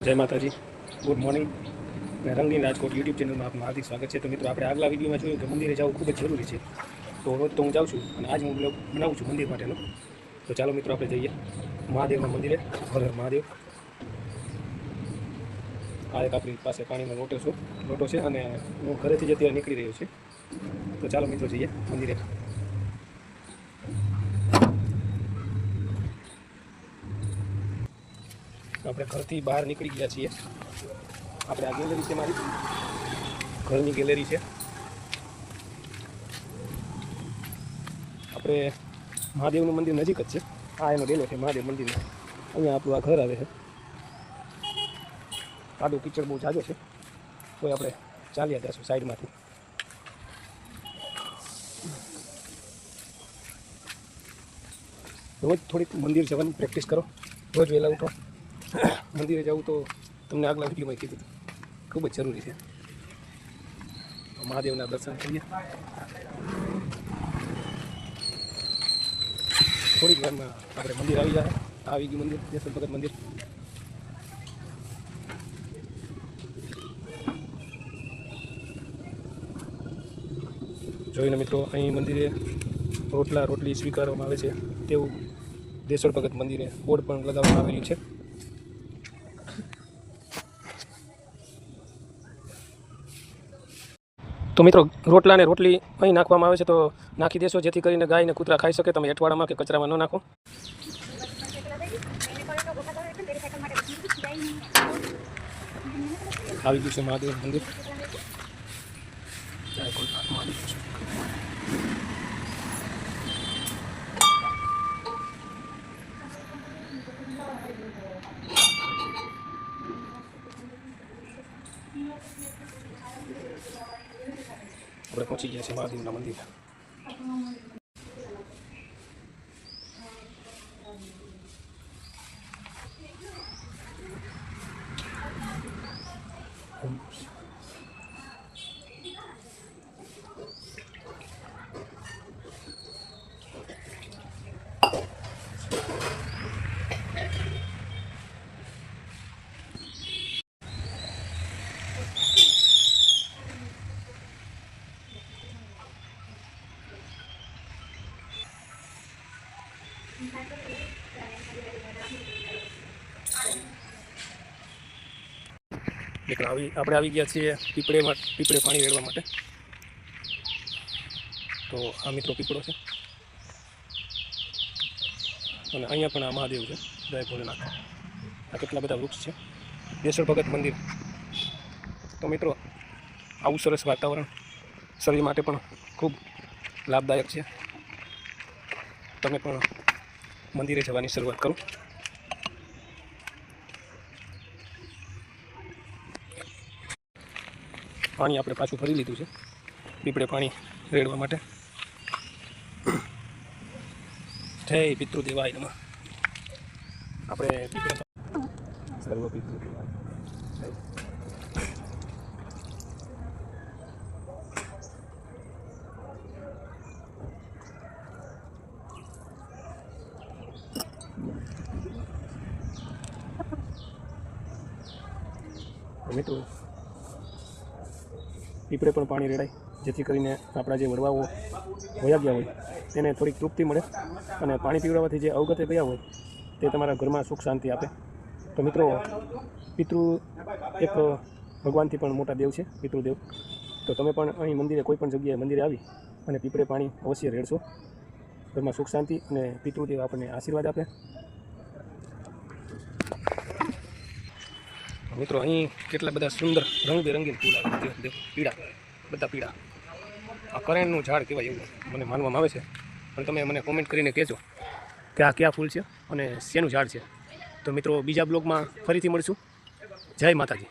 જય માતાજી. Good morning અને રંગીન રાજકોટ યુટ્યુબ ચેનલમાં આપનું હાર્દિક સ્વાગત છે. તો મિત્રો, આપણે આગલા વિડીયોમાં જોયું કે મંદિરે જવું ખૂબ જ જરૂરી છે. તો રોજ તો હું જાઉં છું, અને આજ હું બ્લોગ બનાવું છું મંદિર માટેનો. તો ચાલો મિત્રો, આપણે જઈએ મહાદેવના મંદિરે. હર મહાદેવ. આ એક આપણી પાસે પાણીનો લોટો છે લોટો છે, અને હું ઘરેથી જ અત્યારે નીકળી રહ્યો છું. તો ચાલો મિત્રો, જઈએ મંદિરે. આપણે ઘરથી બહાર નીકળી ગયા છીએ. આપણે આ ગેલેરી છે મારી. ઘરની ગેલેરી છે. આપણે મહાદેવનું મંદિર નજીક જ છે. આ એનો ડેલો છે, મહાદેવ મંદિરનો. અહીંયા આપણું આ ઘર આવે છે. કાદો કિચડ બહુ જાજો છે. તો આપણે ચાલ્યા જશું સાઈડમાંથી. રોજ થોડીક મંદિર જવાની પ્રેક્ટિસ કરો. રોજ વહેલા ઉઠો. મંદિરે જવું તો તમને આગલા વિડીયોમાં કીધું. ખૂબ જ જરૂરી છે. મહાદેવના દર્શન કરીએ. થોડીક વારમાં આપણે મંદિર આવી જાય. આવી ગયું મંદિર દેસર ભગત મંદિર. જોઈને મિત્રો, અહીં મંદિરે રોટલા રોટલી સ્વીકારવામાં આવે છે. તેવું દેસર ભગત મંદિરે બોર્ડ પણ લગાવવામાં આવેલું છે. તો મિત્રો રોટલા ને રોટલી અહીં નાખવામાં આવે છે, તો નાખી દેશો, જેથી કરીને ગાય ને કૂતરા ખાઈ શકે, તમે અઠવાડામાં કે કચરામાં ન નાખો. આવી ગયું છે મહાદેવ મંદિર. Thank ભોલેનાથ મહાદેવ. આપણે પહોંચી ગયા છીએ મિત્રો આવી, આપણે આવી ગયા છીએ પીપળે પીપળે પાણી રેડવા માટે. તો આ મિત્રો પીપળો છે. અને અહીંયા પણ આ મહાદેવ છે, જય ભોલેનાથ. આ કેટલા બધા વૃક્ષ છે. બેસર ભગત મંદિર. તો મિત્રો, આવું સરસ વાતાવરણ શરીર માટે પણ ખૂબ લાભદાયક છે. તમે પણ મંદિરે જવાની શરૂઆત કરો. પાણી આપણે પાછું ભરી લીધું છે. પીપળે પાણી રેડવા માટે. જય પિતૃદેવાય નમઃ. આપણે પીપળે સર્વ પિતૃદેવાય. મિત્રો પીપળે પણ પાણી રેડાય. જેથી કરીને આપણા જે વડવાઓ વયા ગયા હોય, તેને થોડીક તૃપ્તિ મળે અને પાણી પીવડાવવાથી જે અવગતે ગયા હોય, તે તમારા ઘરમાં સુખ શાંતિ આપે. તો મિત્રો, પિતૃ એક ભગવાનથી પણ મોટા દેવ છે, પિતૃદેવ. તો તમે પણ અહીં મંદિરે કોઈ પણ જગ્યાએ મંદિરે આવી અને પીપળે પાણી અવશ્ય રેડશો. ઘરમાં સુખ શાંતિ અને પિતૃદેવ આપણને આશીર્વાદ આપે. મિત્રો અહીં કેટલા બધા સુંદર રંગબેરંગી ફૂલ આવે દેખો, પીળા બધા પીળા. આ કરેણનું ઝાડ કહેવાય એવું મને માનવામાં આવે છે. પણ તમે મને કોમેન્ટ કરીને કહેજો કે આ કયા ફૂલ છે અને શેનું ઝાડ છે. તો મિત્રો બીજા બ્લોગમાં ફરીથી મળીશું. જય માતાજી.